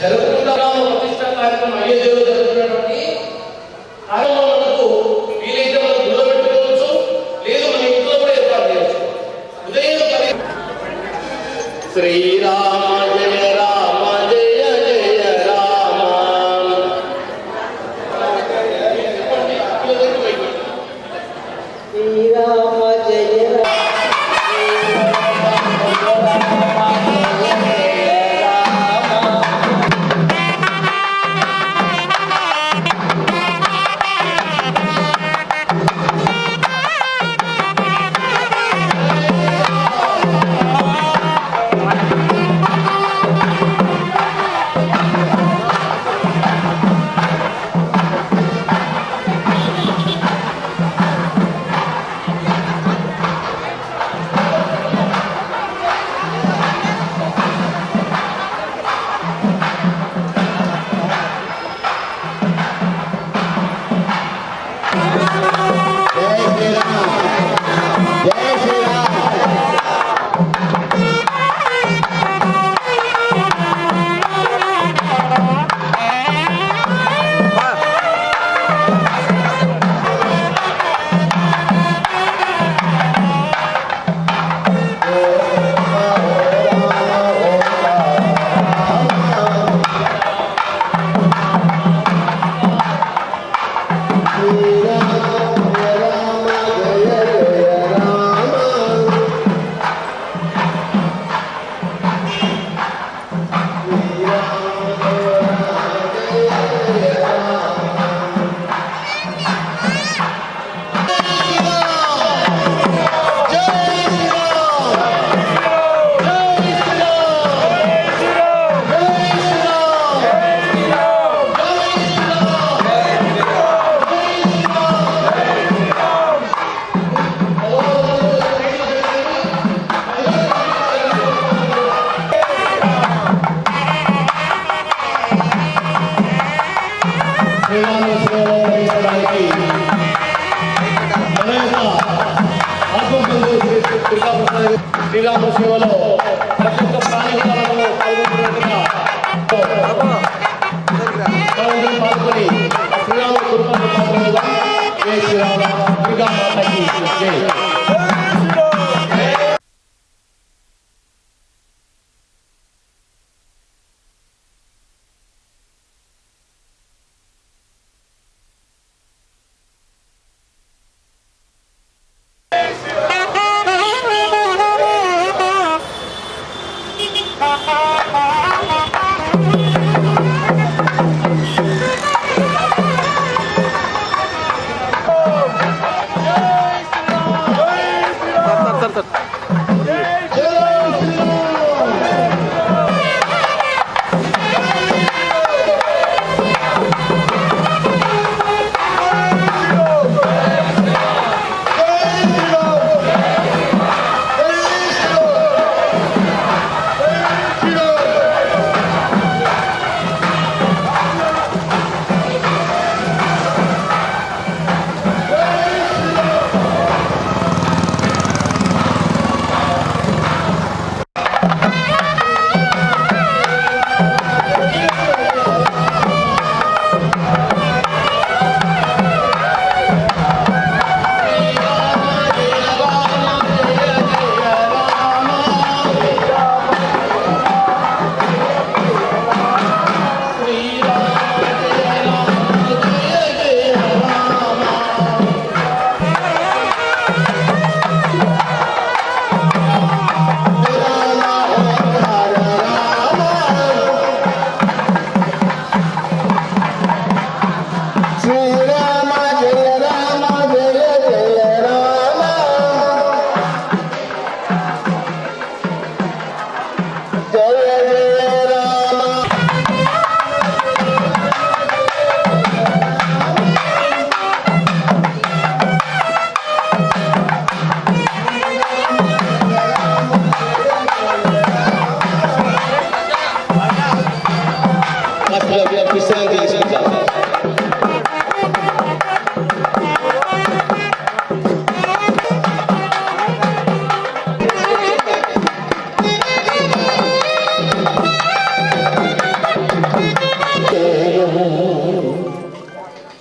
జరుగుతున్న ప్రతిష్ట కార్యక్రమం అయ్యేది Thank you.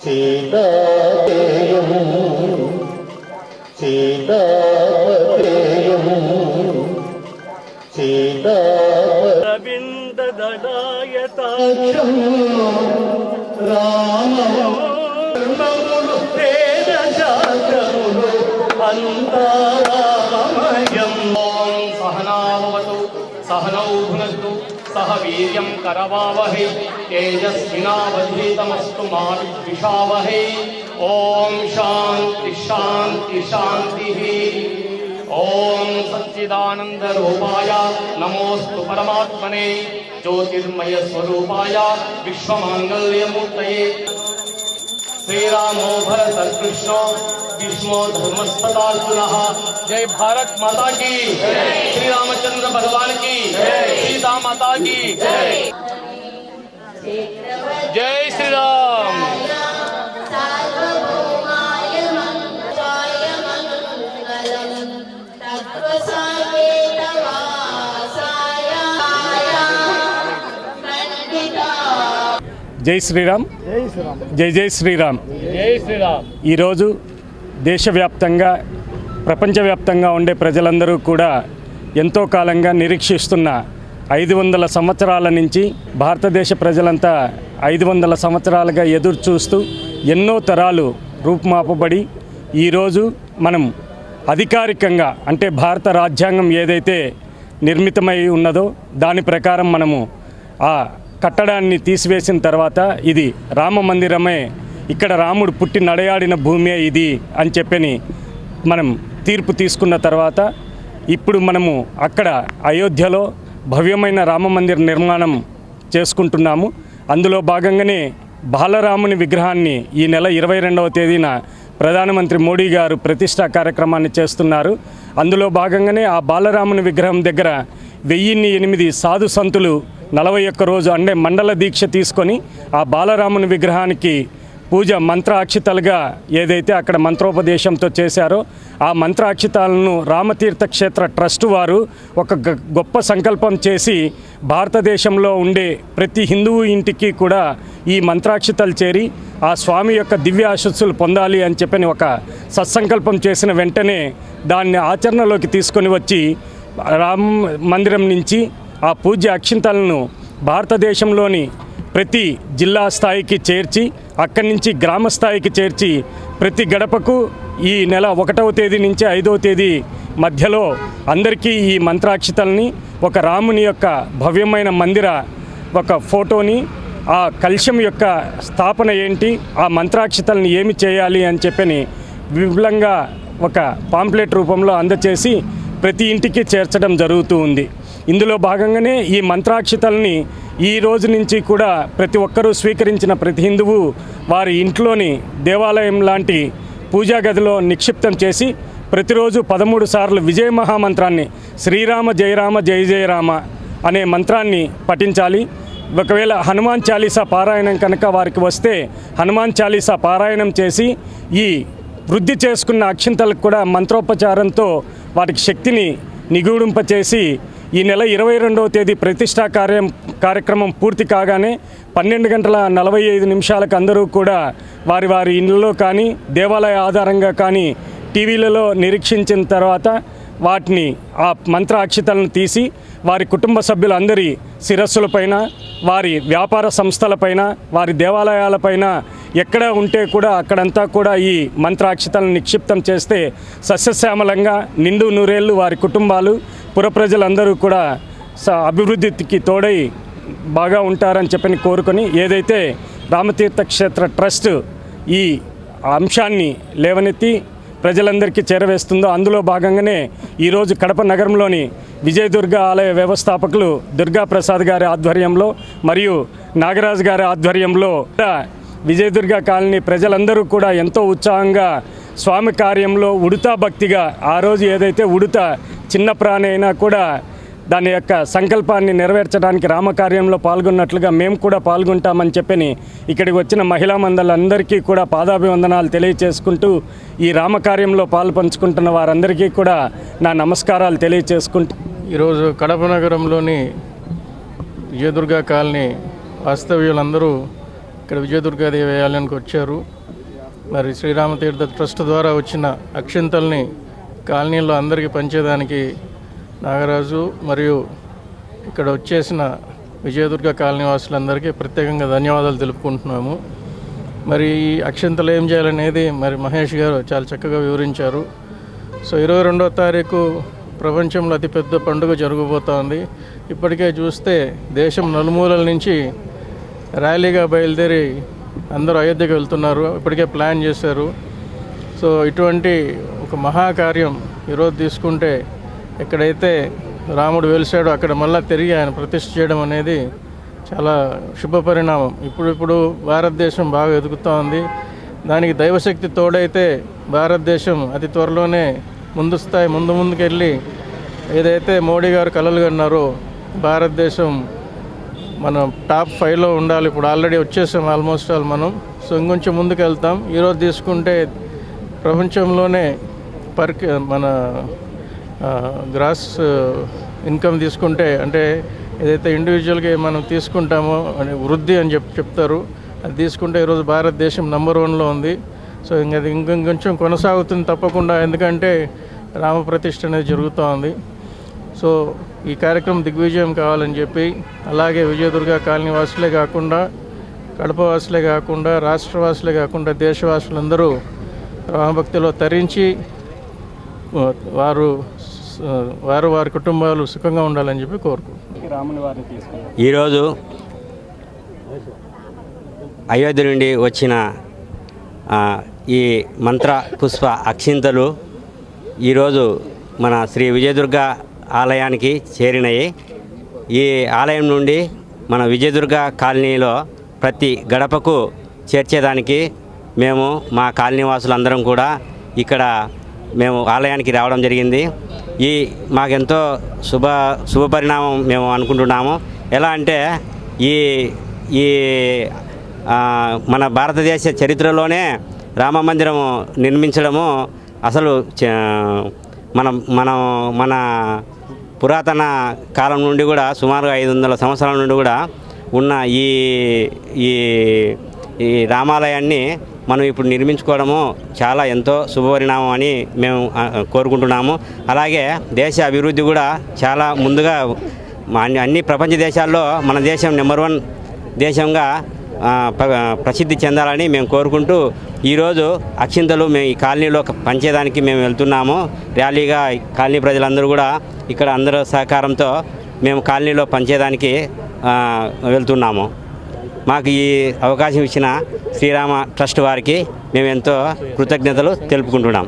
സീതായും സീതായും സീതാവിന്ദദായ താക്ഷം രാമം അന്താരാ वीर्यं करवावहै, तेजस्विनावधीतमस्तु मा विद्विषावहै ॐ शान्ति शान्ति, शान्तिः। ॐ सच्चिदानन्दरूपाय नमोऽस्तु परमात्मने। ज्योतिर्मयस्वरूपाय विश्वमाङ्गल्यमूर्तये श्रीरामो भरत कृष्णो, भीष्मो धर्मस्पता पुनः। जय भारत माता की, श्री रामचंद्र भगवान की सीता माता की। जय श्री राम जय श्री राम జై జై శ్రీరామ్. జై శ్రీరామ్ ఈరోజు దేశవ్యాప్తంగా ప్రపంచవ్యాప్తంగా ఉండే ప్రజలందరూ కూడా ఎంతో కాలంగా నిరీక్షిస్తున్న ఐదు వందల సంవత్సరాల నుంచి భారతదేశ ప్రజలంతా ఐదు వందల సంవత్సరాలుగా ఎదురు చూస్తూ ఎన్నో తరాలు రూపుమాపబడి ఈరోజు మనం అధికారికంగా అంటే భారత రాజ్యాంగం ఏదైతే నిర్మితమై ఉన్నదో దాని ప్రకారం మనము ఆ కట్టడాన్ని తీసివేసిన తర్వాత ఇది రామ మందిరమే ఇక్కడ రాముడు పుట్టి నడయాడిన భూమే ఇది అని చెప్పని మనం తీర్పు తీసుకున్న తర్వాత ఇప్పుడు మనము అక్కడ అయోధ్యలో భవ్యమైన రామ మందిర నిర్మాణం చేసుకుంటున్నాము. అందులో భాగంగానే బాలరాముని విగ్రహాన్ని ఈ నెల ఇరవై రెండవ తేదీన ప్రధానమంత్రి మోడీ గారు ప్రతిష్టా కార్యక్రమాన్ని చేస్తున్నారు. అందులో భాగంగానే ఆ బాలరాముని విగ్రహం దగ్గర వెయ్యిన్ని ఎనిమిది సాధు సంతులు నలభై ఒక్క రోజు అంటే మండల దీక్ష తీసుకొని ఆ బాలరాముని విగ్రహానికి పూజ మంత్రాక్షితలుగా ఏదైతే అక్కడ మంత్రోపదేశంతో చేశారో ఆ మంత్రాక్షితాలను రామతీర్థ క్షేత్ర ట్రస్ట్ వారు ఒక గొప్ప సంకల్పం చేసి భారతదేశంలో ఉండే ప్రతి హిందువు ఇంటికి కూడా ఈ మంత్రాక్షితలు చేరి ఆ స్వామి యొక్క దివ్య ఆశస్సులు పొందాలి అని చెప్పని ఒక సత్సంకల్పం చేసిన వెంటనే దాన్ని ఆచరణలోకి తీసుకొని వచ్చి రామ మందిరం నుంచి ఆ పూజ్య అక్షింతలను భారతదేశంలోని ప్రతి జిల్లా స్థాయికి చేర్చి అక్కడి నుంచి గ్రామ స్థాయికి చేర్చి ప్రతి గడపకు ఈ నెల ఒకటవ తేదీ నుంచి ఐదవ తేదీ మధ్యలో అందరికీ ఈ మంత్రాక్షితల్ని ఒక రాముని యొక్క భవ్యమైన మందిర ఒక ఫోటోని ఆ కలుషం యొక్క స్థాపన ఏంటి ఆ మంత్రాక్షితల్ని ఏమి చేయాలి అని చెప్పని విపులంగా ఒక పాంప్లెట్ రూపంలో అందచేసి ప్రతి ఇంటికి చేర్చడం జరుగుతూ ఉంది. ఇందులో భాగంగానే ఈ మంత్రాక్షితల్ని ఈ రోజు నుంచి కూడా ప్రతి ఒక్కరూ స్వీకరించిన ప్రతి హిందువు వారి ఇంట్లోని దేవాలయం లాంటి పూజా గదిలో నిక్షిప్తం చేసి ప్రతిరోజు పదమూడు సార్లు విజయ మహామంత్రాన్ని శ్రీరామ జయరామ జయ జయరామ అనే మంత్రాన్ని పఠించాలి. ఒకవేళ హనుమాన్ చాలీసా పారాయణం కనుక వారికి వస్తే హనుమాన్ చాలీసా పారాయణం చేసి ఈ వృద్ధి చేసుకున్న అక్షింతలకు కూడా మంత్రోపచారంతో వాటికి శక్తిని నిగూడింపచేసి ఈ నెల ఇరవై రెండవ తేదీ ప్రతిష్టా కార్యం కార్యక్రమం పూర్తి కాగానే పన్నెండు గంటల నలభై ఐదు నిమిషాలకు అందరూ కూడా వారి వారి ఇళ్ళలో కానీ దేవాలయ ఆధారంగా కానీ టీవీలలో నిరీక్షించిన తర్వాత వాటిని ఆ మంత్ర అక్షితలను తీసి వారి కుటుంబ సభ్యులందరి శిరస్సులపైన వారి వ్యాపార సంస్థలపైన వారి దేవాలయాలపైన ఎక్కడ ఉంటే కూడా అక్కడంతా కూడా ఈ మంత్రాక్షితలను నిక్షిప్తం చేస్తే సస్యశ్యామలంగా నిండు నూరేళ్ళు వారి కుటుంబాలు పుర ప్రజలందరూ కూడా స- అభివృద్ధికి తోడై బాగా ఉంటారని చెప్పని కోరుకొని ఏదైతే రామతీర్థ క్షేత్ర ట్రస్ట్ ఈ అంశాన్ని లేవనెత్తి ప్రజలందరికీ చేరవేస్తుందో అందులో భాగంగానే ఈరోజు కడప నగరంలోని విజయదుర్గ ఆలయ వ్యవస్థాపకులు దుర్గా ప్రసాద్ గారి ఆధ్వర్యంలో మరియు నాగరాజు గారి ఆధ్వర్యంలో విజయదుర్గ కాలనీ ప్రజలందరూ కూడా ఎంతో ఉత్సాహంగా స్వామి కార్యంలో ఉడుతా భక్తిగా ఆ రోజు ఏదైతే ఉడుత చిన్న ప్రాణి అయినా కూడా దాని యొక్క సంకల్పాన్ని నెరవేర్చడానికి రామకార్యంలో పాల్గొన్నట్లుగా మేము కూడా పాల్గొంటామని చెప్పని ఇక్కడికి వచ్చిన మహిళా మండలందరికీ కూడా పాదాభివందనాలు తెలియచేసుకుంటూ ఈ రామకార్యంలో పాలు పంచుకుంటున్న వారందరికీ కూడా నా నమస్కారాలు తెలియచేసుకుంటూ ఈరోజు కడప నగరంలోని విజయదుర్గ కాలనీ వాస్తవ్యులందరూ ఇక్కడ విజయదుర్గాదేవి ఆలయానికి వచ్చారు. మరి శ్రీరామతీర్థ ట్రస్ట్ ద్వారా వచ్చిన అక్షింతల్ని కాలనీలో అందరికీ పంచేదానికి నాగరాజు మరియు ఇక్కడ వచ్చేసిన విజయదుర్గ కాలనీ వాసులందరికీ ప్రత్యేకంగా ధన్యవాదాలు తెలుపుకుంటున్నాము. మరి ఈ అక్షింతలు ఏం చేయాలనేది మరి మహేష్ గారు చాలా చక్కగా వివరించారు. సో ఇరవై రెండో తారీఖు ప్రపంచంలో అతిపెద్ద పండుగ జరగబోతోంది. ఇప్పటికే చూస్తే దేశం నలుమూలల నుంచి ర్యాలీగా బయలుదేరి అందరూ అయోధ్యకు వెళ్తున్నారు ఇప్పటికే ప్లాన్ చేశారు. సో ఇటువంటి ఒక మహాకార్యం ఈరోజు తీసుకుంటే ఎక్కడైతే రాముడు వెలిసాడో అక్కడ మళ్ళా తిరిగి ఆయన ప్రతిష్ఠ చేయడం అనేది చాలా శుభ పరిణామం. ఇప్పుడు ఇప్పుడు భారతదేశం బాగా ఎదుగుతూ ఉంది. దానికి దైవశక్తి తోడైతే భారతదేశం అతి త్వరలోనే ముందు స్థాయి ముందు ముందుకెళ్ళి ఏదైతే మోడీ గారు కలలు కన్నారో భారతదేశం మనం టాప్ ఫైవ్లో ఉండాలి ఇప్పుడు. ఆల్రెడీ వచ్చేసాం ఆల్మోస్ట్ ఆల్ మనం. సో ఇంకొంచెం ముందుకు వెళ్తాం ఈరోజు తీసుకుంటే ప్రపంచంలోనే పర్ మన గ్రాస్ ఇన్కమ్ తీసుకుంటే అంటే ఏదైతే ఇండివిజువల్గా మనం తీసుకుంటామో అని వృద్ధి అని చెప్ చెప్తారు. అది తీసుకుంటే ఈరోజు భారతదేశం నెంబర్ వన్లో ఉంది. సో ఇంకా అది ఇంకొంచెం కొనసాగుతుంది తప్పకుండా. ఎందుకంటే రామప్రతిష్ఠ అనేది జరుగుతూ ఉంది సో ఈ కార్యక్రమం దిగ్విజయం కావాలని చెప్పి అలాగే విజయదుర్గ కాలనీ వాసులే కాకుండా కడప వాసులే కాకుండా రాష్ట్రవాసులే కాకుండా దేశవాసులందరూ రామభక్తిలో తరించి వారు వారు వారి కుటుంబాలు సుఖంగా ఉండాలని చెప్పి కోరుకుంటున్నాను ఈరోజు అయోధ్య నుండి వచ్చిన ఈ మంత్ర పుష్ప అక్షింతలు ఈరోజు మన శ్రీ విజయదుర్గ ఆలయానికి చేరినాయి. ఈ ఆలయం నుండి మన విజయదుర్గ కాలనీలో ప్రతి గడపకు చేర్చేదానికి మేము మా కాలనీ వాసులందరం కూడా ఇక్కడ మేము ఆలయానికి రావడం జరిగింది. ఈ మాకెంతో శుభ శుభ పరిణామం మేము అనుకుంటున్నాము. ఎలా అంటే ఈ ఈ మన భారతదేశ చరిత్రలోనే రామ మందిరం నిర్మించడము అసలు చ- మనం మనం మన పురాతన కాలం నుండి కూడా సుమారు ఐదు వందల సంవత్సరాల నుండి కూడా ఉన్న ఈ ఈ ఈ రామాలయాన్ని మనం ఇప్పుడు నిర్మించుకోవడము చాలా ఎంతో శుభపరిణామం అని మేము కోరుకుంటున్నాము. అలాగే దేశ అభివృద్ధి కూడా చాలా ముందుగా అన్ని అన్ని ప్రపంచ దేశాల్లో మన దేశం నెంబర్ వన్ దేశంగా ప్రసిద్ధి చెందాలని మేము కోరుకుంటూ ఈరోజు అక్షింతలు మేము ఈ కాలనీలో పంచేదానికి మేము వెళ్తున్నాము. ర్యాలీగా ఈ కాలనీ ప్రజలందరూ కూడా ఇక్కడ అందరూ సహకారంతో మేము కాలనీలో పంచేదానికి వెళ్తున్నాము. మాకు ఈ అవకాశం ఇచ్చిన శ్రీరామ ట్రస్ట్ వారికి మేము ఎంతో కృతజ్ఞతలు తెలుపుకుంటున్నాం.